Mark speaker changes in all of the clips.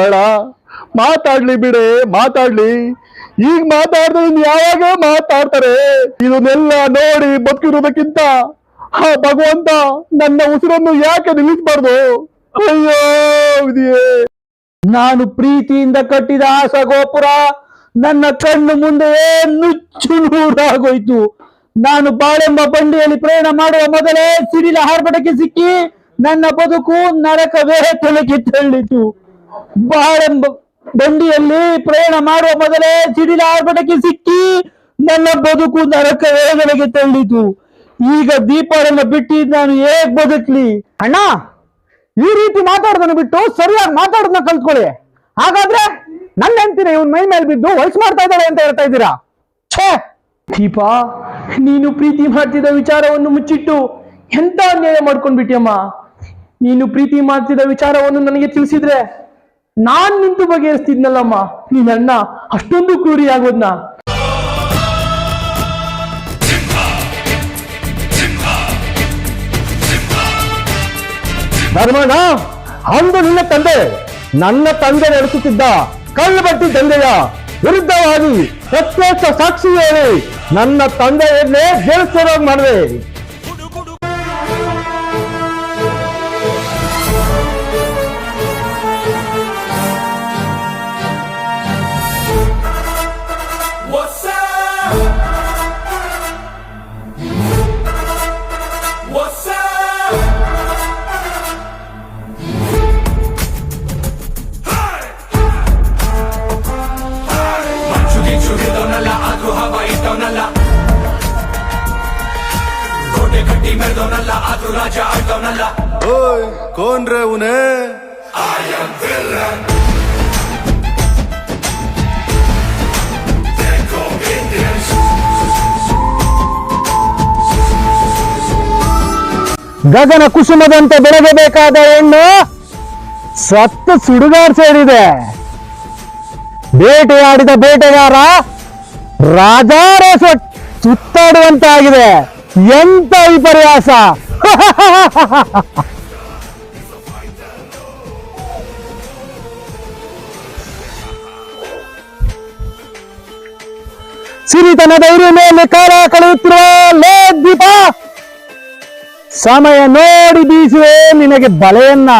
Speaker 1: ಬೇಡ. ಮಾತಾಡ್ಲಿ ಬಿಡೆ, ಮಾತಾಡ್ಲಿ. ಈಗ ಮಾತಾಡಿದ್ರೆ ಇನ್ ಯಾವಾಗ ಮಾತಾಡ್ತಾರೆ? ಇದನ್ನೆಲ್ಲ ನೋಡಿ ಬದುಕಿರೋದಕ್ಕಿಂತ ಆ ಭಗವಂತ ನನ್ನ ಉಸಿರನ್ನು ಯಾಕೆ ನಿಲ್ಲಿಸಬಾರ್ದು? ಅಯ್ಯೋ ಇದೆಯೇ ನಾನು ಪ್ರೀತಿಯಿಂದ ಕಟ್ಟಿದ ಆಸ ಗೋಪುರ ನನ್ನ ಕಣ್ಣು ಮುಂದೆ ನುಚ್ಚು ನೂರಾಗೋಯ್ತು. ನಾನು ಬಾಳೆಂಬ ಬಂಡಿಯಲ್ಲಿ ಪ್ರಯಾಣ ಮಾಡುವ ಮೊದಲೇ ಸಿಡಿಲ ಹಾರ್ಪಟಕ್ಕೆ ಸಿಕ್ಕಿ ನನ್ನ ಬದುಕು ನರಕವೇ ತೊಲಗಿ ತಳ್ಳಿತು ಬಾಳೆಂಬ ಬಂಡಿಯಲ್ಲಿ ಪ್ರಯಾಣ ಮಾಡುವ ಮೊದಲೇ ಸಿಡಿಲ ಆರ್ಭಟಕ್ಕೆ ಸಿಕ್ಕಿ ನನ್ನ ಬದುಕು ನರಕ ವೇದನೆಗೆ ತಳ್ಳಿತು. ಈಗ ದೀಪಾಳನ್ನ ಬಿಟ್ಟಿ ನಾನು ಹೇಗ್ ಬದುಕ್ಲಿ? ಅಣ್ಣ ಈ ರೀತಿ ಮಾತಾಡೋದನ್ನ ಬಿಟ್ಟು ಸರಿಯಾಗಿ ಮಾತಾಡೋದನ್ನ ಕಲ್ತ್ಕೊಳ್ಳಿ. ಹಾಗಾದ್ರೆ ನನ್ನ ಹೆಂತಿನ ಇವನ್ ಮೈ ಮೇಲೆ ಬಿದ್ದು ವಯಸ್ಸು ಮಾಡ್ತಾ ಇದ್ದಾಳೆ ಅಂತ ಹೇಳ್ತಾ ಇದ್ದೀರಾ? ಛೇ! ದೀಪಾ ನೀನು ಪ್ರೀತಿ ಮಾಡ್ತಿದ್ದ ವಿಚಾರವನ್ನು ಮುಚ್ಚಿಟ್ಟು ಎಂತ ಅನ್ಯಾಯ ಮಾಡ್ಕೊಂಡ್ಬಿಟ್ಟಿಯಮ್ಮ ನೀನು ಪ್ರೀತಿ ಮಾಡ್ತಿದ್ದ ವಿಚಾರವನ್ನು ನನಗೆ ತಿಳಿಸಿದ್ರೆ ನಾನ್ ನಿಂತು ಬಗೆಹರಿಸ್ತಿದ್ನಲ್ಲಮ್ಮ. ನೀನ್ ಅಣ್ಣ ಅಷ್ಟೊಂದು ಕ್ರೂರಿ ಆಗೋದ್ನ? ಧರ್ಮಣ್ಣ, ಅಂದು ನಿನ್ನ ತಂದೆ, ನನ್ನ ತಂದೆ ನಡೆಸುತ್ತಿದ್ದ ಕಳ್ಳು ಬಟ್ಟಿ ದಂಧೆಯ ವಿರುದ್ಧವಾಗಿ ಪ್ರತ್ಯಕ್ಷ ಸಾಕ್ಷಿ ಹೇಳಿ ನನ್ನ ತಂದೆಯನ್ನೇ ಜೇಲ್ಸೋರಾಗಿ ಮಾಡಿದೆ.
Speaker 2: कौन रे उन्हें
Speaker 1: ಗಗನ ಕುಸುಮದಂತೆ ಬೆಳಗಬೇಕಾದ ಹೆಣ್ಣು ಸತ್ತು ಸುಡುಗಾಡ್ ಸೇರಿದೆ ಬೇಟೆಯಾಡಿದ ಬೇಟೆಗಾರ ರಾಜಾರೇಸ ಸುತ್ತಾಡುವಂತಾಗಿದೆ ಎಂತ ವಿಪರ್ಯಾಸ ಸಿರಿತನದ ಮೇಲೆ ಕಾಲ ಕಳೆಯುತ್ತಿರುವ ಲೇ ದೀಪ ಸಮಯ ನೋಡಿ ಬೀಸುವೆ ನಿನಗೆ ಬಲೆಯನ್ನ.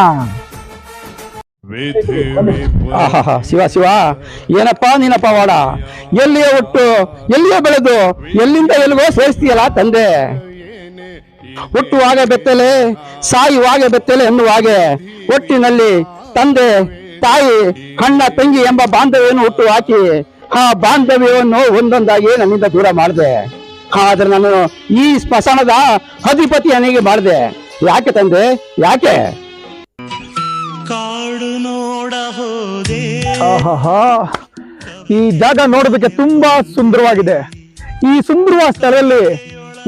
Speaker 1: ಆಹಾಹಾ, ಶಿವ ಶಿವ ಏನಪ್ಪ ನೀನಪ್ಪ ವಾಡ ಎಲ್ಲಿಯ ಒಟ್ಟು ಎಲ್ಲಿಯ ಬೆಳೆದು ಎಲ್ಲಿಂದ ಎಲ್ಲಿಗೋ ಸೇರಿಸ್ತೀಯಲ್ಲ ತಂದೆ. ಹುಟ್ಟುವಾಗೆ ಬೆತ್ತಲೆ ಸಾಯುವಾಗ ಬೆತ್ತಲೆ ಎನ್ನುವಾಗೆ ಒಟ್ಟಿನಲ್ಲಿ ತಂದೆ ತಾಯಿ ಕಣ್ಣ ತಂಗಿ ಎಂಬ ಬಾಂಧವ್ಯವನ್ನು ಹುಟ್ಟು ಹಾಕಿ ಆ ಬಾಂಧವ್ಯವನ್ನು ಒಂದೊಂದಾಗಿ ನನ್ನಿಂದ ದೂರ ಮಾಡಿದೆ. ಆದ್ರೆ ನಾನು ಈ ಸ್ಮಶಾನದ ಅಧಿಪತಿಯನಿಗೆ ಮಾಡಿದೆ. ಯಾಕೆ ತಂದೆ? ಯಾಕೆ?
Speaker 3: ಕಾಡು ನೋಡ ಹೋದೆ.
Speaker 1: ಆಹಾಹಾ. ಈ ಜಾಗ ನೋಡೋದಕ್ಕೆ ತುಂಬಾ ಸುಂದರವಾಗಿದೆ. ಈ ಸುಂದರವಾದ ಸ್ಥಳದಲ್ಲಿ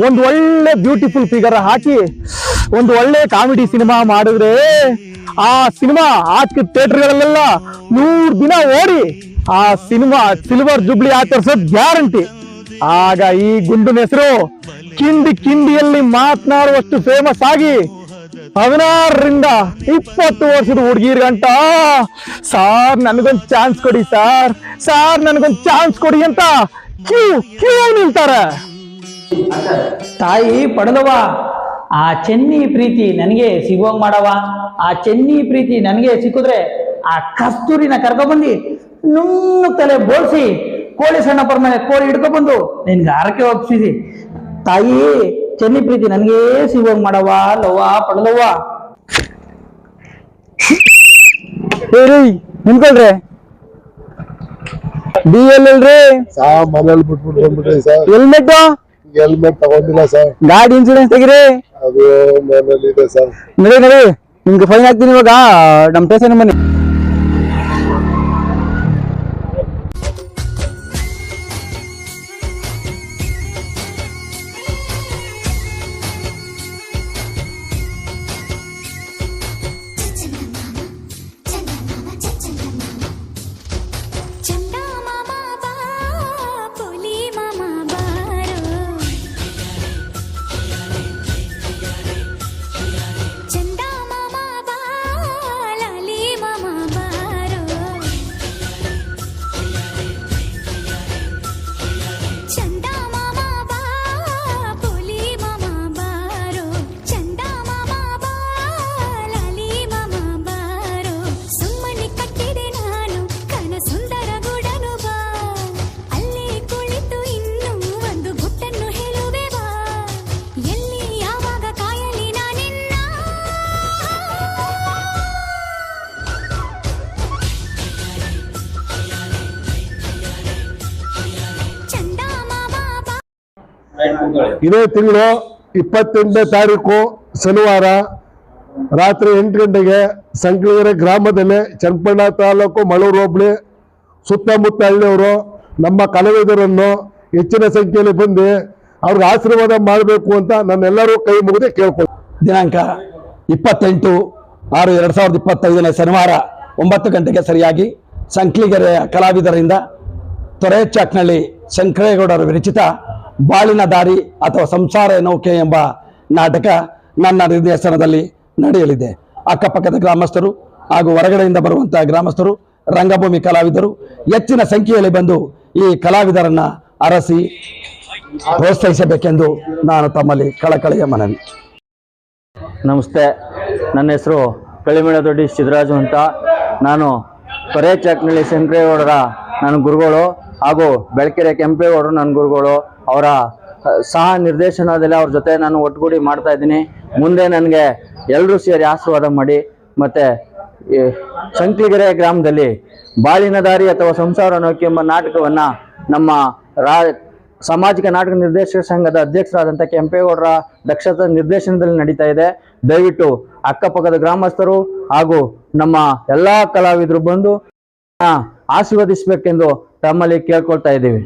Speaker 1: ಒಂದು ಒಳ್ಳೆ ಬ್ಯೂಟಿಫುಲ್ ಫಿಗರ್ ಹಾಕಿ ಒಂದು ಒಳ್ಳೆ ಕಾಮಿಡಿ ಸಿನಿಮಾ ಮಾಡಿದ್ರೆ ಆ ಸಿನಿಮಾ, ಆಚೆ ಥಿಯೇಟರ್ಗಳಲ್ಲೆಲ್ಲ ನೂರ್ ದಿನ ಓಡಿ ಆ ಸಿನಿಮಾ ಸಿಲ್ವರ್ ಜುಬ್ಲಿ ಆಚರಿಸೋದ್ ಗ್ಯಾರಂಟಿ. ಆಗ ಈ ಗುಂಡಿನ ಹೆಸರು ಕಿಂಡಿ ಕಿಂಡಿಯಲ್ಲಿ ಮಾತನಾಡುವಷ್ಟು ಫೇಮಸ್ ಆಗಿ ಹದಿನಾರರಿಂದ ಇಪ್ಪತ್ತು ವರ್ಷದ ಹುಡುಗಿರ್ ಅಂತ ಸಾರ್, ನನಗೊಂದ್ ಚಾನ್ಸ್ ಕೊಡಿ ಸಾರ್ ಸಾರ್, ನನಗೊಂದ್ ಚಾನ್ಸ್ ಕೊಡಿ ಅಂತ ಕ್ಯೂ ಕ್ಯೂ ನಿಲ್ತಾರೆ.
Speaker 4: ತಾಯಿ ಪಡೆದವ ಆ ಚೆನ್ನಿ ಪ್ರೀತಿ ನನಗೆ ಸಿಗೋಂಗ್ ಮಾಡವ ಆ ಚೆನ್ನಿ ಪ್ರೀತಿ ನನಗೆ ಸಿಕ್ಕಿದ್ರೆ ಆ ಕಸ್ತೂರಿನ ಕರ್ಕೊಬಂದು ನುಣ್ಣು ತಲೆ ಬೋಳ್ಸಿ ಕೋಳಿ ಸಣ್ಣ ಪರ ಮೇಲೆ ಕೋಳಿ ಹಿಡ್ಕೊಬಂದು ನಿನ್ಗೆ ಆರಕ್ಕೆ ಒಪ್ಸಿಸಿ ತಾಯಿ ಚೆನ್ನಿ ಪ್ರೀತಿ ನನಗೆ ಸಿಗೋಂಗ್ ಮಾಡವ ಲವ್ವ ಪಡಲವ್ವ.
Speaker 1: ಹೇಳಿ ನಿಂತ್ಕೊಳ್ರಿ. ಡಿ ಎಲ್ ಎಲ್ರಿ
Speaker 5: ಸಾ ಮನೇಲಿ ಬಿಟ್ಬಿಟ್ಟು ಬಂದ್ಬಿಟ್ರಿ ಸರ್.
Speaker 1: ಹೆಲ್ಮೆಟ್
Speaker 5: ಹೆಲ್ಮೆಟ್ ತಗೊಂಡಿಲ್ಲ ಸರ್.
Speaker 1: ಗಾಡಿ ಇನ್ಸೂರೆನ್ಸ್ ತೆಗಿರಿ.
Speaker 5: ಅದು ಮನೇಲಿ ಇದೆ ಸರ್.
Speaker 1: ನಡಿ ನಡಿ ನಿಮ್ಗೆ ಫೈನ್ ಹಾಕ್ತೀನಿ ಇವಾಗ. ನಮ್ಮ ಸ್ಟೇಷನ್ ಬನ್ನಿ.
Speaker 5: ಇದೇ ತಿಂಗಳು ಇಪ್ಪತ್ತೆಂಟನೇ ತಾರೀಕು ಶನಿವಾರ ರಾತ್ರಿ ಎಂಟು ಗಂಟೆಗೆ ಸಂಕಲಗೆರೆ ಗ್ರಾಮದಲ್ಲಿ ಚನ್ನಪಣ್ಣ ತಾಲೂಕು ಮಳೂರು ಹೋಬಳಿ ಸುತ್ತಮುತ್ತ ಹಳ್ಳಿಯವರು ನಮ್ಮ ಕಲಾವಿದರನ್ನು ಹೆಚ್ಚಿನ ಸಂಖ್ಯೆಯಲ್ಲಿ ಬಂದು ಅವ್ರಿಗೆ ಆಶೀರ್ವಾದ ಮಾಡಬೇಕು ಅಂತ ನನ್ನೆಲ್ಲರೂ ಕೈ ಮುಗಿದೇ ಕೇಳ್ಕೊಳ್ತೀನಿ.
Speaker 6: ದಿನಾಂಕ ಇಪ್ಪತ್ತೆಂಟು ಆರು ಎರಡು ಸಾವಿರದ ಇಪ್ಪತ್ತೈದನೇ ಶನಿವಾರ ಒಂಬತ್ತು ಗಂಟೆಗೆ ಸರಿಯಾಗಿ ಸಂಕ್ಲಿಗೆರೆಯ ಕಲಾವಿದರಿಂದ ತೊರೆಚಾಕ್ನಳ್ಳಿ ಶಂಕರೇಗೌಡರ ವಿರಚಿತ ಬಾಳಿನ ದಾರಿ ಅಥವಾ ಸಂಸಾರ ನೌಕೆ ಎಂಬ ನಾಟಕ ನನ್ನ ನಿರ್ದೇಶನದಲ್ಲಿ ನಡೆಯಲಿದೆ. ಅಕ್ಕಪಕ್ಕದ ಗ್ರಾಮಸ್ಥರು ಹಾಗೂ ಹೊರಗಡೆಯಿಂದ ಬರುವಂತಹ ಗ್ರಾಮಸ್ಥರು, ರಂಗಭೂಮಿ ಕಲಾವಿದರು ಹೆಚ್ಚಿನ ಸಂಖ್ಯೆಯಲ್ಲಿ ಬಂದು ಈ ಕಲಾವಿದರನ್ನ ಅರಸಿ ಪ್ರೋತ್ಸಾಹಿಸಬೇಕೆಂದು ನಾನು ತಮ್ಮಲ್ಲಿ ಕಳಕಳಿಯ ಮನವಿ.
Speaker 7: ನಮಸ್ತೆ. ನನ್ನ ಹೆಸರು ಕಳಿಮೇಳ ದೊಡ್ಡಿ ಸಿದ್ದರಾಜು ಅಂತ. ನಾನು ಕೊರೆ ಚಾಕ್ನಳ್ಳಿ ಶಂಕರೇಗೌಡರ, ನಾನು ಗುರುಗಳು. ಹಾಗೂ ಬೆಳಕೆರೆ ಕೆಂಪೇಗೌಡರು ನನ್ನ ಗುರುಗಳು ಅವರ ಸಹ ನಿರ್ದೇಶನದಲ್ಲಿ ಅವ್ರ ಜೊತೆ ನಾನು ಒಟ್ಟುಗೂಡಿ ಮಾಡ್ತಾ ಇದ್ದೀನಿ. ಮುಂದೆ ನನಗೆ ಎಲ್ಲರೂ ಸೇರಿ ಆಶೀರ್ವಾದ ಮಾಡಿ, ಮತ್ತು ಶಂಕಿಗೆರೆ ಗ್ರಾಮದಲ್ಲಿ ಬಾಳಿನ ದಾರಿ ಅಥವಾ ಸಂಸಾರ ನೌಕೆ ಎಂಬ ನಾಟಕವನ್ನು ನಮ್ಮ ರಾ, ಸಾಮಾಜಿಕ ನಾಟಕ ನಿರ್ದೇಶಕ ಸಂಘದ ಅಧ್ಯಕ್ಷರಾದಂಥ ಕೆಂಪೇಗೌಡರ ದಕ್ಷತಾ ನಿರ್ದೇಶನದಲ್ಲಿ ನಡೀತಾ ಇದೆ. ದಯವಿಟ್ಟು ಅಕ್ಕಪಕ್ಕದ ಗ್ರಾಮಸ್ಥರು ಹಾಗೂ ನಮ್ಮ ಎಲ್ಲ ಕಲಾವಿದರು ಬಂದು ಆಶೀರ್ವದಿಸಬೇಕೆಂದು ತಮ್ಮಲ್ಲಿ ಕೇಳ್ಕೊಳ್ತಾ ಇದ್ದೀವಿ.